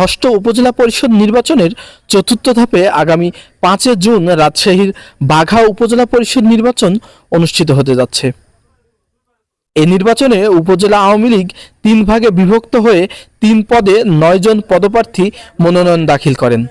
ষষ্ঠ উপজেলা পরিষদ নির্বাচনের চতুর্থ ধাপে আগামী পাঁচে জুন রাজশাহীর বাঘা উপজেলা পরিষদ নির্বাচন অনুষ্ঠিত হতে যাচ্ছে। এই নির্বাচনে উপজেলা আওয়ামী লীগ তিন ভাগে বিভক্ত হয়ে তিন পদে নয়জন পদপ্রার্থী মনোনয়ন দাখিল করেন।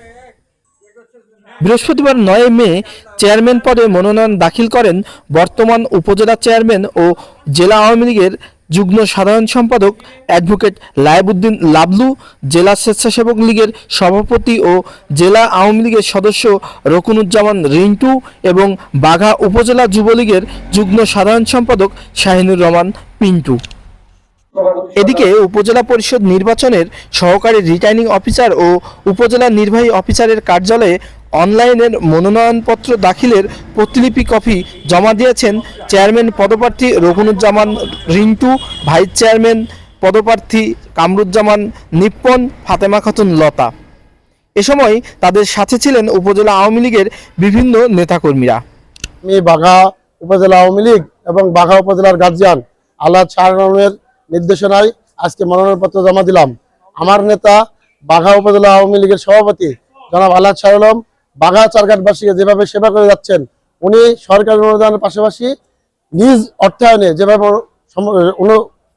বৃহস্পতিবার নয় মে চেয়ারম্যান পদে মনোনয়ন দাখিল করেন বর্তমান উপজেলা চেয়ারম্যান ও জেলা আওয়ামী লীগের যুগ্ম সাধারণ সম্পাদক অ্যাডভোকেট লায়েবুদ্দিন লাবলু, জেলা স্বেচ্ছাসেবক লীগের সভাপতি ও জেলা আওয়ামী লীগের সদস্য রকুনুজ্জামান রিন্টু এবং বাঘা উপজেলা যুবলীগের যুগ্ম সাধারণ সম্পাদক শাহিনুর রহমান পিন্টু। এদিকে উপজেলা পরিষদ নির্বাচনের সহকারী রিটার্নিং অফিসার ও উপজেলা নির্বাহী অফিসারের কার্যালয়ে অনলাইনের মনোনয়নপত্র দাখিলের প্রতিলিপি কপি জমা দিয়েছেন চেয়ারম্যান পদপ্রার্থী রঘুনুজ্জামান রিন্টু ভাইস চেয়ারম্যান পদপ্রার্থী কামরুজ্জামান নিপ্পন, ফাতেমা খাতুন লতা। এ সময় তাদের সাথে ছিলেন উপজেলা আওয়ামী লীগের বিভিন্ন নেতাকর্মীরা। আমি বাঘা উপজেলা আওয়ামী লীগ এবং বাঘা উপজেলার গার্জিয়ান আল্লাহ শাহরমের নির্দেশনায় আজকে মনোনয়নপত্র জমা দিলাম। আমার নেতা বাঘা উপজেলা আওয়ামী লীগের সভাপতি, জনাব আল্লাহ শাহরম বাঘা চারঘাটবাসীকে যেভাবে সেবা করে যাচ্ছেন, উনি সরকারি অনুদানের পাশাপাশি নিজ অর্থায়নে যেভাবে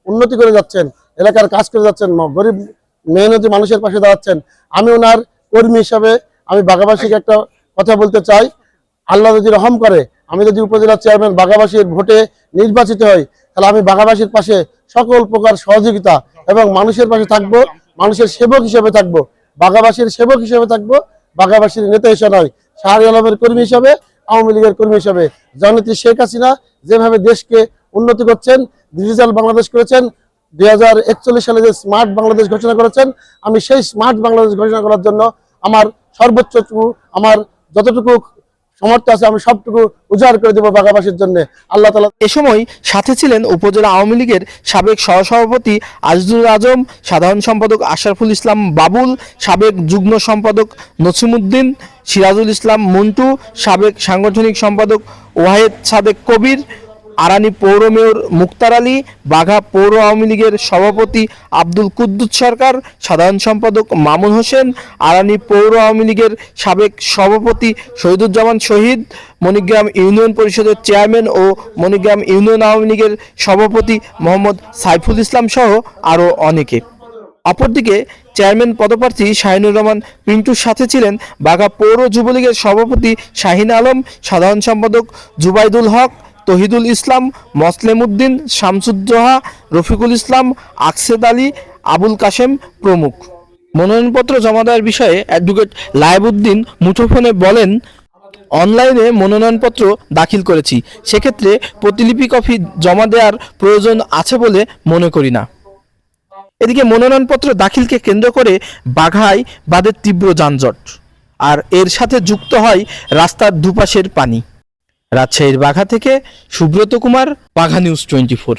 উন্নতি করে যাচ্ছেন, এলাকার কাজ করে যাচ্ছেন গরিব, মেহনতি মানুষের পাশে দাঁড়াচ্ছেন, আমি ওনার কর্মী হিসাবে আমি বাঘাবাসীকে একটা কথা বলতে চাই। আল্লাহ যদি রহম করে, আমি যদি উপজেলা চেয়ারম্যান বাঘাবাসীর ভোটে নির্বাচিত হই, তাহলে আমি বাঘাবাসীর পাশে সকল প্রকার সহযোগিতা এবং মানুষের পাশে থাকব, মানুষের সেবক হিসেবে থাকব, বাঘাবাসীর সেবক হিসেবে থাকব, বাঘাবাসীর নেতা হিসেবে নয় শাহরি আলমের কর্মী হিসেবে আওয়ামী লীগের কর্মী হিসেবে জননেত্রী শেখ হাসিনা যেভাবে দেশকে উন্নতি করছেন ডিজিটাল বাংলাদেশ করেছেন দু হাজার একচল্লিশ সালে যে স্মার্ট বাংলাদেশ ঘোষণা করেছেন, আমি সেই স্মার্ট বাংলাদেশ ঘোষণা করার জন্য আমার সর্বোচ্চটুকু, আমার যতটুকু সমর্থ আছে, আমি সবটুকু উজাড় করে দেবো বাঘাবাসীর জন্য। আল্লাহ তালা এ সময় সাথে ছিলেন উপজেলা আওয়ামী লীগের সাবেক সহসভাপতি আজিজুল আজম, সাধারণ সম্পাদক আশরাফুল ইসলাম বাবুল, সাবেক যুগ্ম সম্পাদক নসিমুদ্দিন, সিরাজুল ইসলাম মন্টু, সাবেক সাংগঠনিক সম্পাদক ওয়াহেদ সাদেক কবির আরানি পৌর মেয়র মুক্তার আলী, বাঘা পৌর আওয়ামী লীগের সভাপতি আব্দুল কুদ্দুস সরকার, সাধারণ সম্পাদক মামুন হোসেন, আরানি পৌর আওয়ামী লীগের সাবেক সভাপতি শহীদুজ্জামান শহীদ, মণিগ্রাম ইউনিয়ন পরিষদের চেয়ারম্যান ও মণিগ্রাম ইউনিয়ন আওয়ামী লীগের সভাপতি মোহাম্মদ সাইফুল ইসলাম সহ আরও অনেকে। অপরদিকে চেয়ারম্যান পদপ্রার্থী শাহিনুর রহমান পিন্টুর সাথে ছিলেন বাঘা পৌর যুবলীগের সভাপতি শাহিন আলম, সাধারণ সম্পাদক জুবাইদুল হক তহিদুল ইসলাম মসলেম উদ্দিন শামসুজ্জোহা, রফিকুল ইসলাম, আকসেদ আলী, আবুল কাশেম প্রমুখ। মনোনয়নপত্র জমা দেওয়ার বিষয়ে অ্যাডভোকেট লায়েবুদ্দিন মুঠোফোনে বলেন, অনলাইনে মনোনয়নপত্র দাখিল করেছি। সেক্ষেত্রে প্রতিলিপি কপি জমা দেওয়ার প্রয়োজন আছে বলে মনে করি না। এদিকে মনোনয়নপত্র দাখিলকে কেন্দ্র করে বাঘায় বাদের তীব্র যানজট, আর এর সাথে যুক্ত হয় রাস্তার দুপাশের পানি। রাজশাহীর বাঘা থেকে Subrata Kumar Bagha news twenty four.